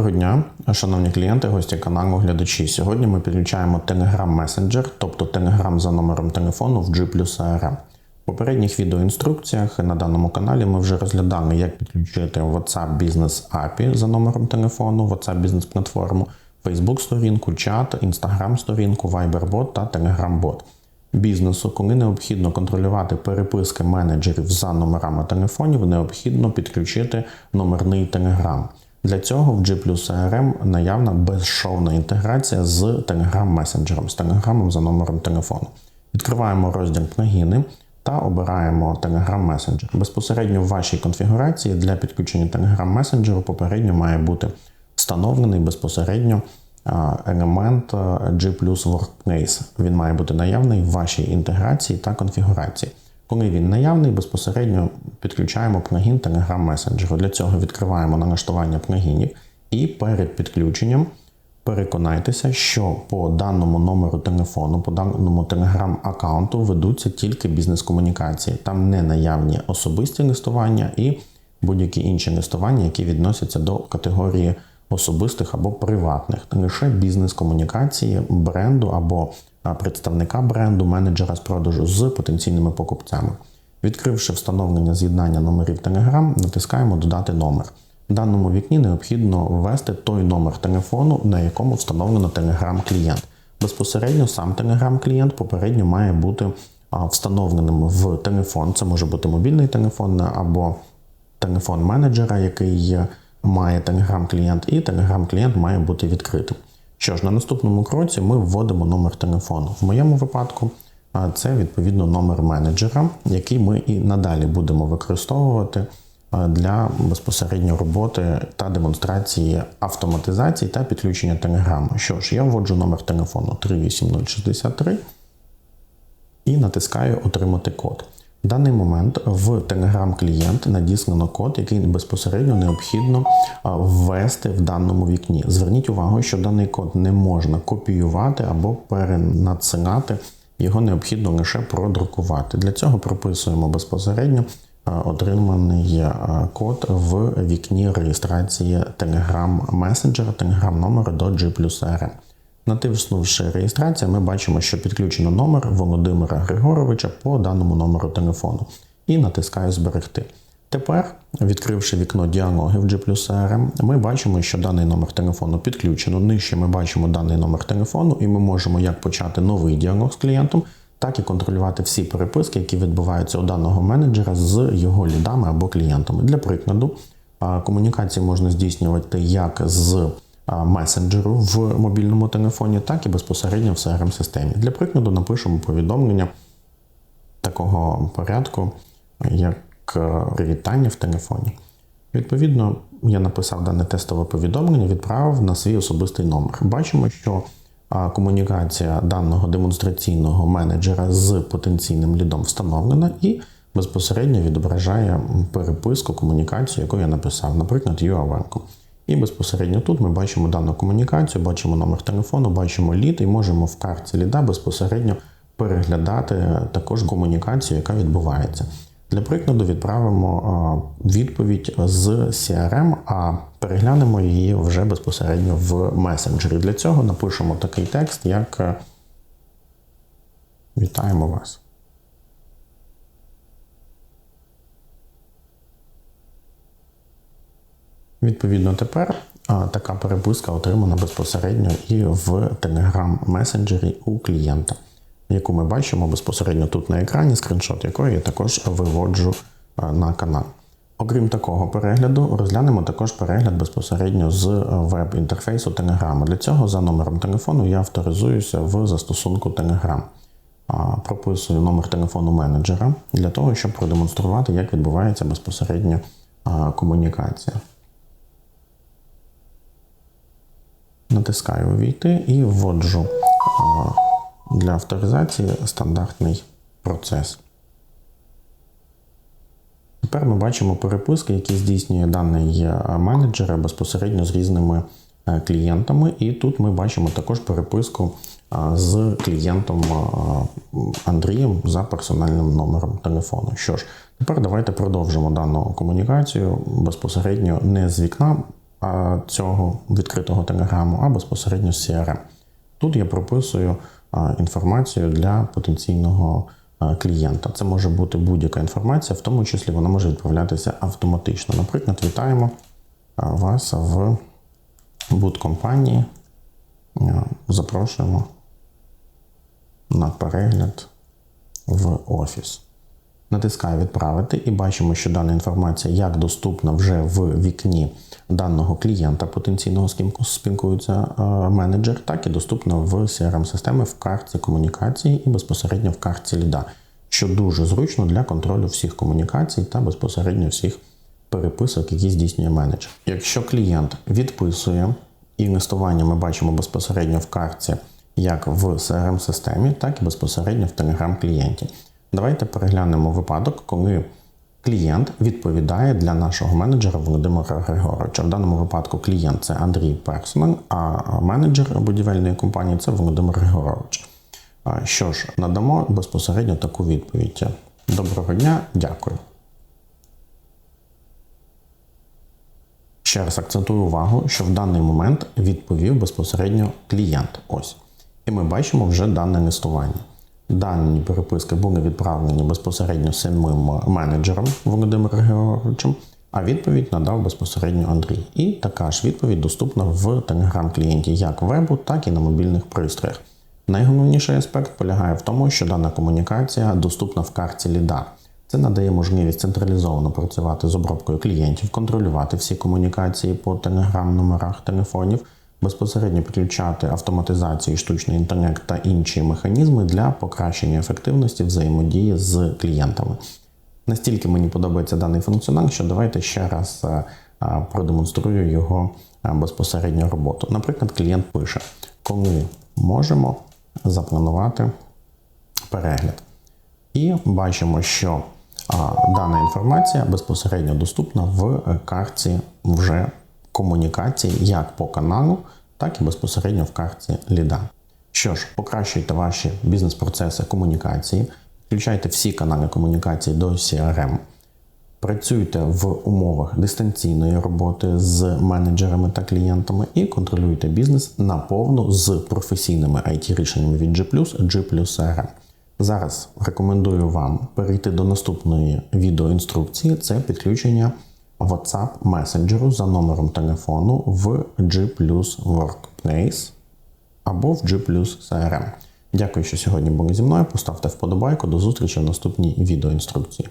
Доброго дня, шановні клієнти, гості каналу, глядачі. Сьогодні ми підключаємо Telegram Messenger, тобто Telegram за номером телефону в G ARM. В попередніх відеоінструкціях на даному каналі ми вже розглядали, як підключити WhatsApp Business API за номером телефону, WhatsApp Business платформу, Facebook сторінку, чат, Instagram сторінку, Viber бот та Telegram бот. Бізнесу, коли необхідно контролювати переписки менеджерів за номерами телефонів, необхідно підключити номерний Telegram. Для цього в G CRM наявна безшовна інтеграція з Telegram месенджером, з Telegram за номером телефону. Відкриваємо розділ плагіни та обираємо Telegram Messenger. Безпосередньо в вашій конфігурації для підключення Telegram Messenger попередньо має бути встановлений безпосередньо елемент G Workplace. Він має бути наявний в вашій інтеграції та конфігурації. Коли він наявний, безпосередньо підключаємо плагін Telegram Messenger. Для цього відкриваємо налаштування плагінів і перед підключенням переконайтеся, що по даному номеру телефону, по даному Telegram аккаунту ведуться тільки бізнес-комунікації. Там не наявні особисті листування і будь-які інші листування, які відносяться до категорії особистих або приватних, лише бізнес-комунікації бренду або представника бренду, менеджера з продажу з потенційними покупцями. Відкривши встановлення з'єднання номерів Telegram, натискаємо Додати номер. В даному вікні необхідно ввести той номер телефону, на якому встановлено Telegram клієнт. Безпосередньо сам Telegram клієнт попередньо має бути встановленим в телефон. Це може бути мобільний телефон або телефон менеджера, який має Telegram клієнт, і Telegram клієнт має бути відкритим. Що ж, на наступному кроці ми вводимо номер телефону. В моєму випадку це відповідно номер менеджера, який ми і надалі будемо використовувати для безпосередньо роботи та демонстрації автоматизації та підключення телеграму. Що ж, я вводжу номер телефону 38063 і натискаю Отримати код. В даний момент в Telegram клієнт надіслано код, який безпосередньо необхідно ввести в даному вікні. Зверніть увагу, що даний код не можна копіювати або перенадсилати, його необхідно лише продрукувати. Для цього прописуємо безпосередньо отриманий код в вікні реєстрації Telegram Messenger, Telegram номеру до G RM. Натиснувши реєстрація, ми бачимо, що підключено номер Володимира Григоровича по даному номеру телефону і натискаю Зберегти. Тепер, відкривши вікно діалоги в G CRM, ми бачимо, що даний номер телефону підключено. Нижче ми бачимо даний номер телефону, і ми можемо як почати новий діалог з клієнтом, так і контролювати всі переписки, які відбуваються у даного менеджера з його лідами або клієнтами. Для прикладу, комунікації можна здійснювати як з месенджеру в мобільному телефоні, так і безпосередньо в crm системі Для прикладу, напишемо повідомлення такого порядку, як привітання в телефоні. Відповідно, я написав дане тестове повідомлення, відправив на свій особистий номер. Бачимо, що комунікація даного демонстраційного менеджера з потенційним лідом встановлена і безпосередньо відображає переписку комунікацію, яку я написав, наприклад, URL. І безпосередньо тут ми бачимо дану комунікацію, бачимо номер телефону, бачимо лід і можемо в карті ліда безпосередньо переглядати також комунікацію, яка відбувається. Для прикладу, відправимо відповідь з CRM, а переглянемо її вже безпосередньо в месенджері. Для цього напишемо такий текст, як Вітаємо вас. Відповідно, тепер така переписка отримана безпосередньо і в Telegram месенджері у клієнта, яку ми бачимо безпосередньо тут на екрані, скріншот якої я також виводжу на канал. Окрім такого перегляду, розглянемо також перегляд безпосередньо з веб-інтерфейсу Telegram. Для цього за номером телефону я авторизуюся в застосунку Telegram. Прописую номер телефону менеджера для того, щоб продемонструвати, як відбувається безпосередньо комунікація. Натискаю Увійти і вводжу для авторизації стандартний процес. Тепер ми бачимо переписки, які здійснює даний менеджер безпосередньо з різними е, клієнтами. І тут ми бачимо також переписку з клієнтом Андрієм за персональним номером телефону. Що ж, тепер давайте продовжимо дану комунікацію безпосередньо не з вікна цього відкритого телеграму, а безпосередньо з CRM. Тут я прописую інформацію для потенційного клієнта. Це може бути будь-яка інформація, в тому числі вона може відправлятися автоматично. Наприклад, вітаємо вас в будкомпанії. Запрошуємо на перегляд в офіс. Натискаю відправити і бачимо, що дана інформація як доступна вже в вікні даного клієнта, потенційного з ким спілкується е, менеджер, так і доступна в CRM-системі в картці комунікації і безпосередньо в картці ліда, що дуже зручно для контролю всіх комунікацій та безпосередньо всіх переписок, які здійснює менеджер. Якщо клієнт відписує, і інвестування ми бачимо безпосередньо в картці як в CRM-системі, так і безпосередньо в Telegram клієнті. Давайте переглянемо випадок, коли клієнт відповідає для нашого менеджера Володимира Григоровича. В даному випадку клієнт це Андрій Персман, а менеджер будівельної компанії це Володимир Григорович. Що ж, надамо безпосередньо таку відповідь. Доброго дня, дякую. Ще раз акцентую увагу, що в даний момент відповів безпосередньо клієнт. Ось. І ми бачимо вже дане листування. Дані переписки були відправлені безпосередньо самим менеджером Володимиром Георгійовичем, а відповідь надав безпосередньо Андрій. І така ж відповідь доступна в телеграм-клієнті як вебу, так і на мобільних пристроях. Найголовніший аспект полягає в тому, що дана комунікація доступна в карті ліда. Це надає можливість централізовано працювати з обробкою клієнтів, контролювати всі комунікації по телеграм-номерах телефонів, безпосередньо підключати автоматизацію, штучний інтелект та інші механізми для покращення ефективності взаємодії з клієнтами. Настільки мені подобається даний функціонал, що давайте ще раз е, е, продемонструю його е, безпосередню роботу. Наприклад, клієнт пише, коли можемо запланувати перегляд. І бачимо, що дана інформація безпосередньо доступна в картці вже комунікації як по каналу, так і безпосередньо в картці ліда. Що ж, покращуйте ваші бізнес-процеси комунікації, включайте всі канали комунікації до CRM, працюйте в умовах дистанційної роботи з менеджерами та клієнтами і контролюйте бізнес наповну з професійними IT-рішеннями від G+, G+, CRM. Зараз рекомендую вам перейти до наступної відеоінструкції. Це підключення WhatsApp месенджеру за номером телефону в G Workplace або в G CRM. Дякую, що сьогодні були зі мною. Поставте вподобайку. До зустрічі в наступній відеоінструкції.